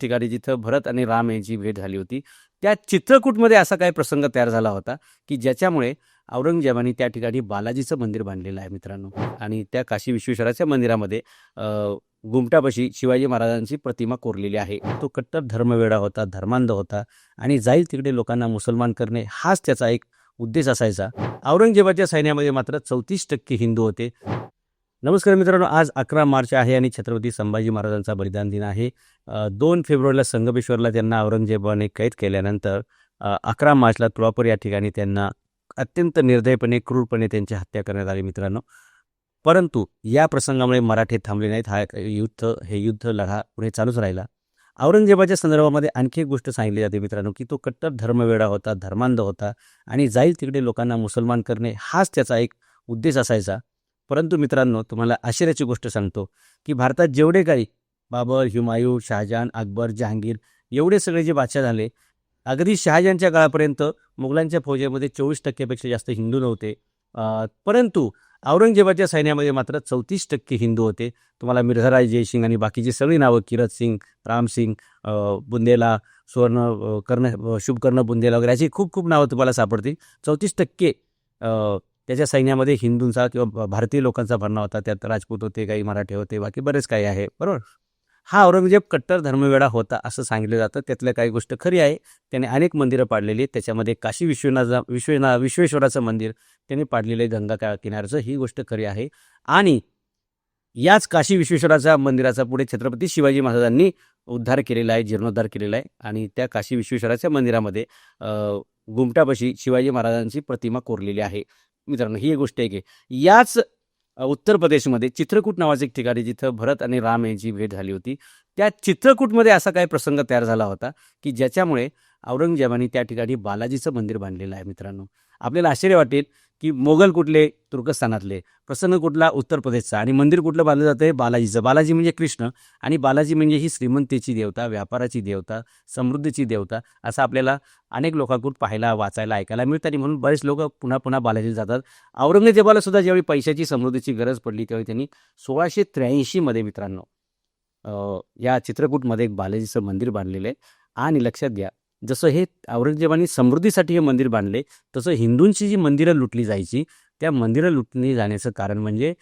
ठिकाणी जिथं भरत आणि राम यांची भेट झाली होती त्या चित्रकूटमध्ये असा काही प्रसंग तयार झाला होता की ज्याच्यामुळे औरंगजेबाने त्या ठिकाणी बालाजीचं मंदिर बांधलेलं आहे मित्रांनो. आणि त्या काशी विश्वेश्वराच्या मंदिरामध्ये गुमटापाशी शिवाजी महाराजांची प्रतिमा कोरलेली आहे. तो कट्टर धर्मवेडा होता धर्मांध होता आणि जाईल तिकडे लोकांना मुसलमान करणे हाच त्याचा एक उद्देश असायचा. औरंगजेबाच्या सैन्यामध्ये मात्र चौतीस टक्के हिंदू होते. नमस्कार मित्रांनो आज अकरा मार्च आहे आणि छत्रपती संभाजी महाराजांचा बलिदान दिन आहे. दोन फेब्रुवारीला संगमेश्वरला त्यांना औरंगजेबाने कैद केल्यानंतर अकरा मार्चला तुळापूर या ठिकाणी त्यांना अत्यंत निर्दयपणे क्रूरपणे त्यांची हत्या करण्यात आली मित्रांनो. परंतु या प्रसंगामुळे मराठे थांबले नाहीत. हा युद्ध हे युद्ध लढा पुढे चालूच राहिला. औरंगजेबाच्या संदर्भामध्ये आणखी एक गोष्ट सांगितली जाते मित्रांनो की तो कट्टर धर्मवेडा होता धर्मांध होता आणि जाईल तिकडे लोकांना मुसलमान करणे हाच त्याचा एक उद्देश असायचा. परंतु मित्रांनो तुम्हाला आश्चर्याची गोष्ट सांगतो की भारतात जेवढे काही बाबर हुमायूं शहाजहान अकबर जहांगीर एवढे सगळे जे बादशाह झाले अगदी शहाजहानच्या काळापर्यंत मुघलांच्या फौजेमध्ये चोवीस टक्क्यापेक्षा जास्त हिंदू नव्हते. परंतु औरंगजेबाच्या सैन्यामध्ये मात्र चौतीस टक्के हिंदू होते. तुम्हाला मिर्झाराज जयसिंग आणि बाकीची सगळी नावं किरत सिंग रामसिंग बुंदेला सुवर्ण कर्ण शुभकर्ण बुंदेला वगैरे अशी खूप खूप नावं तुम्हाला सापडतील. चौतीस टक्के त्याच्या सैन्यामध्ये हिंदूंचा किंवा भारतीय लोकांचा भरणा होता. त्यात राजपूत होते काही मराठे होते बाकी बरेच काही आहे. बरोबर? हा औरंगजेब कट्टर धर्मवेडा होता असं सांगितलं जातं. त्यातल्या काही गोष्ट खरी आहे. त्याने अनेक मंदिरं पाडलेली आहेत. त्याच्यामध्ये काशी विश्वनाथ विश्वना विश्वेश्वराचं मंदिर त्याने पाडलेलं आहे गंगा का किनाऱ्याचं. ही गोष्ट खरी आहे. आणि याच काशी विश्वेश्वराच्या मंदिराचा पुढे छत्रपती शिवाजी महाराजांनी उद्धार केलेला आहे जीर्णोद्धार केलेला आहे. आणि त्या काशी विश्वेश्वराच्या मंदिरामध्ये अ, गुमटापाशी शिवाजी महाराजांची प्रतिमा कोरलेली आहे. मित्रांनो ही एक गोष्ट आहे की याच उत्तर प्रदेशमध्ये चित्रकूट नावाचं एक ठिकाणी जिथं भरत आणि राम यांची भेट झाली होती. त्या चित्रकूटमध्ये असा काही प्रसंग तयार झाला होता की ज्याच्यामुळे औरंगजेबाने त्या ठिकाणी बालाजीचं मंदिर बांधलेलं आहे मित्रांनो. आपल्याला आश्चर्य वाटेल की मोगल कुठले? तुर्कस्थानातले प्रसन्न कुठला? उत्तर प्रदेशचा. आणि मंदिर कुठलं बांधलं जातं आहे बालाजीचं. बालाजी म्हणजे कृष्ण. आणि बालाजी म्हणजे ही श्रीमंतीची देवता व्यापाराची देवता समृद्धीची देवता असं आपल्याला अनेक लोकांकडून पाहायला वाचायला ऐकायला मिळतं. आणि म्हणून बरेच लोक पुन्हा पुन्हा बालाजीला जातात. औरंगजेबाला सुद्धा ज्यावेळी पैशाची समृद्धीची गरज पडली त्यावेळी त्यांनी सोळाशे त्र्याऐंशीमध्ये मित्रांनो या चित्रकूटमध्ये एक बालाजीचं मंदिर बांधलेलं आहे. आणि लक्षात घ्या जसं हे औरंगजेबाने समृद्धीसाठी हे मंदिर बांधले तसं हिंदूंची जी मंदिरं लुटली जायची त्या मंदिरं लुटली जाण्याचं कारण म्हणजे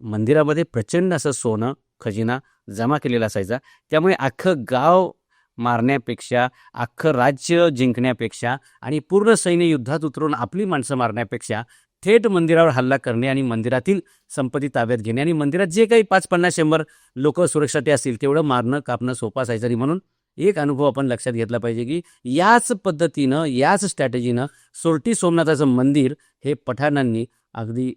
मंदिरामध्ये प्रचंड असं सोनं खजिना जमा केलेला असायचा. त्यामुळे अख्खं गाव मारण्यापेक्षा अख्खं राज्य जिंकण्यापेक्षा आणि पूर्ण सैन्य युद्धात उतरून आपली माणसं मारण्यापेक्षा थेट मंदिरावर हल्ला करणे आणि मंदिरातील संपत्ती ताब्यात घेणे आणि मंदिरात जे काही पाच पन्नास शंभर लोक सुरक्षासाठी असतील तेवढं मारणं कापणं सोपं असायचं आणि म्हणून एक अनुभव आपण लक्षात घेतला पाहिजे की याच पद्धतीनं याच स्ट्रॅटेजीनं सोरटी सोमनाथाचं मंदिर हे पठाणांनी अगदी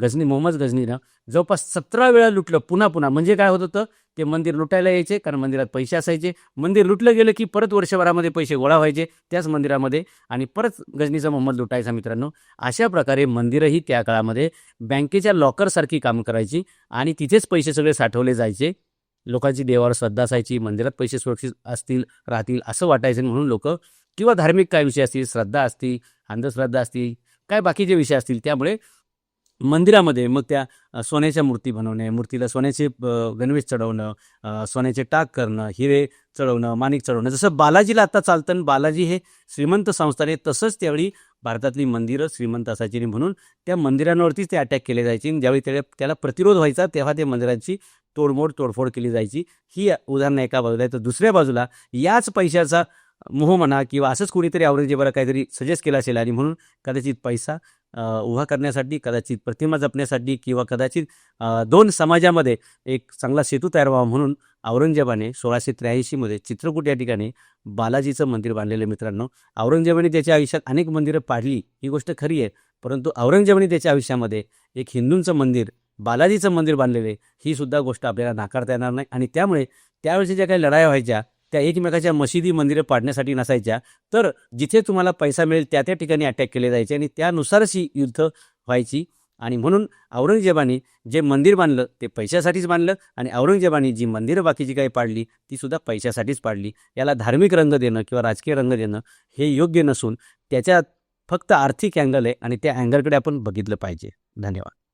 गजनी मोहम्मद गजनीनं जवळपास सतरा वेळा लुटलं. पुन्हा पुन्हा. म्हणजे काय होत होतं? ते मंदिर लुटायला यायचे कारण मंदिरात पैसे असायचे. मंदिर लुटलं गेलं की परत वर्षभरामध्ये पैसे गोळा व्हायचे त्याच मंदिरामध्ये आणि परत गजनीचा मोहम्मद लुटायचा मित्रांनो. अशा प्रकारे मंदिरंही त्या काळामध्ये बँकेच्या लॉकरसारखी काम करायची आणि तिथेच पैसे सगळे साठवले जायचे. लोकांची देवावर श्रद्धा असायची मंदिरात पैसे सुरक्षित असतील राहतील असं वाटायचं. म्हणून लोक किंवा धार्मिक काय विषय असतील श्रद्धा असतील अंधश्रद्धा असतील काय बाकीचे विषय असतील त्यामुळे मंदिरामध्ये मग त्या सोन्याच्या मूर्ती बनवणे मूर्तीला सोन्याचे गणवेश चढवणं सोन्याचे टाक करणं हिरे चढवणं माणिक चढवणं. जसं बालाजीला आता चालतं आणि बालाजी हे श्रीमंत संस्थान आहे तसंच त्यावेळी भारतातली मंदिरं श्रीमंत असायची आणि म्हणून त्या मंदिरांवरतीच ते अटॅक केले जायचे. आणि ज्यावेळी त्याला त्याला प्रतिरोध व्हायचा तेव्हा त्या मंदिरांची तोडमोड तोडफोड केली जायची. ही उदाहरणं एका बाजूला आहे तर दुसऱ्या बाजूला याच पैशाचा मोह म्हणा किंवा असंच कोणीतरी औरंगजेबाला काहीतरी सजेस्ट केला असेल आणि म्हणून कदाचित पैसा उभा करण्यासाठी कदाचित प्रतिमा जपण्यासाठी किंवा कदाचित दोन समाजामध्ये एक चांगला सेतू तयार व्हावा म्हणून औरंगजेबाने सोळाशे त्र्याऐंशीमध्ये चित्रकूट या ठिकाणी बालाजीचं मंदिर बांधलेलं मित्रांनो. औरंगजेबाने त्याच्या आयुष्यात अनेक मंदिरं पाडली ही गोष्ट खरी आहे. परंतु औरंगजेबाने त्याच्या आयुष्यामध्ये एक हिंदूंचं मंदिर बालाजीचं मंदिर बांधलेलं आहे ही सुद्धा गोष्ट आपल्याला नाकारता येणार नाही. आणि त्यामुळे त्यावेळेस ज्या काही लढाया व्हायच्या त्या एकमेकाच्या मशिदी मंदिरं पाडण्यासाठी नसायच्या. तर जिथे तुम्हाला पैसा मिळेल त्या त्या ठिकाणी अटॅक केले जायचे आणि त्यानुसारच ही युद्ध व्हायची. आणि म्हणून औरंगजेबाने जे मंदिर बांधलं ते पैशासाठीच बांधलं आणि औरंगजेबाने जी मंदिरं बाकीची काही पाडली ती सुद्धा पैशासाठीच पाडली. याला धार्मिक रंग देणं किंवा राजकीय रंग देणं हे योग्य नसून त्याच्यात फक्त आर्थिक अँगल आहे आणि त्या अँगलकडे आपण बघितलं पाहिजे. धन्यवाद.